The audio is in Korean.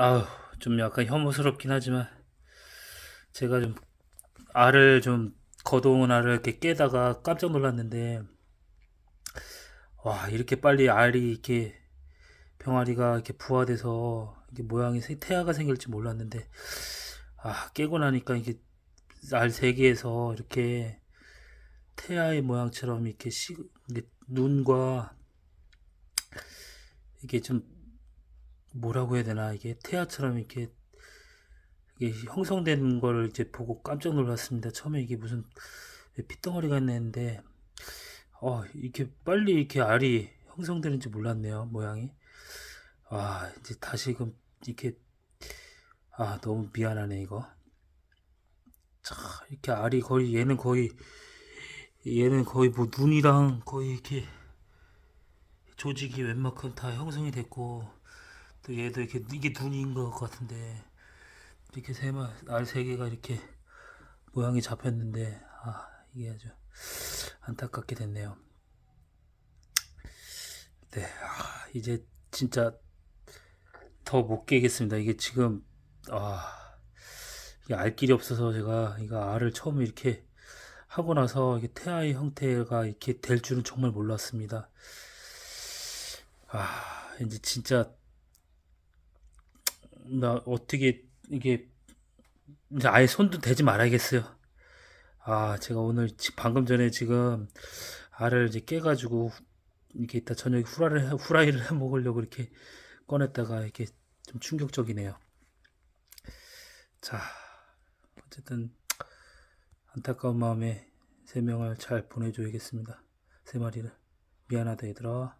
아우, 좀 약간 혐오스럽긴 하지만, 제가 좀, 알을 좀, 거동은 알을 이렇게 깨다가 깜짝 놀랐는데, 와, 이렇게 빨리 알이 이렇게, 병아리가 이렇게 부화돼서, 이게 모양이, 세- 태아가 생길지 몰랐는데, 아, 깨고 나니까 이게, 알 세 개에서 이렇게, 태아의 모양처럼 이렇게 시, 이게 눈과, 이게 좀, 뭐라고 해야 되나, 이게 태아처럼 이렇게, 이게 형성된 걸 이제 보고 깜짝 놀랐습니다. 처음에 이게 무슨 핏덩어리가 있는데, 어, 이렇게 빨리 이렇게 알이 형성되는지 몰랐네요, 모양이. 아, 이제 다시금 이렇게, 아, 너무 미안하네, 이거. 자, 이렇게 알이 거의, 얘는 거의, 얘는 거의 뭐 눈이랑 거의 이렇게 조직이 웬만큼 다 형성이 됐고, 또 얘도 이렇게, 이게 눈인 것 같은데, 이렇게 세 마, 알세 개가 이렇게 모양이 잡혔는데, 아, 이게 아주 안타깝게 됐네요. 네, 아, 이제 진짜 더 못 깨겠습니다. 이게 지금, 아, 이게 알 길이 없어서 제가 이거 알을 처음 이렇게 하고 나서 이게 태아의 형태가 이렇게 될 줄은 정말 몰랐습니다. 아, 이제 진짜, 나 어떻게 이게 이제 아예 손도 대지 말아야겠어요. 아, 제가 오늘 지- 방금 전에 지금 알을 이제 깨가지고 이렇게 이따 저녁에 후라이를, 해- 후라이를 해 먹으려고 이렇게 꺼냈다가 이렇게 좀 충격적이네요. 자, 어쨌든 안타까운 마음에 세 명을 잘 보내줘야겠습니다. 세 마리를. 미안하다 얘들아.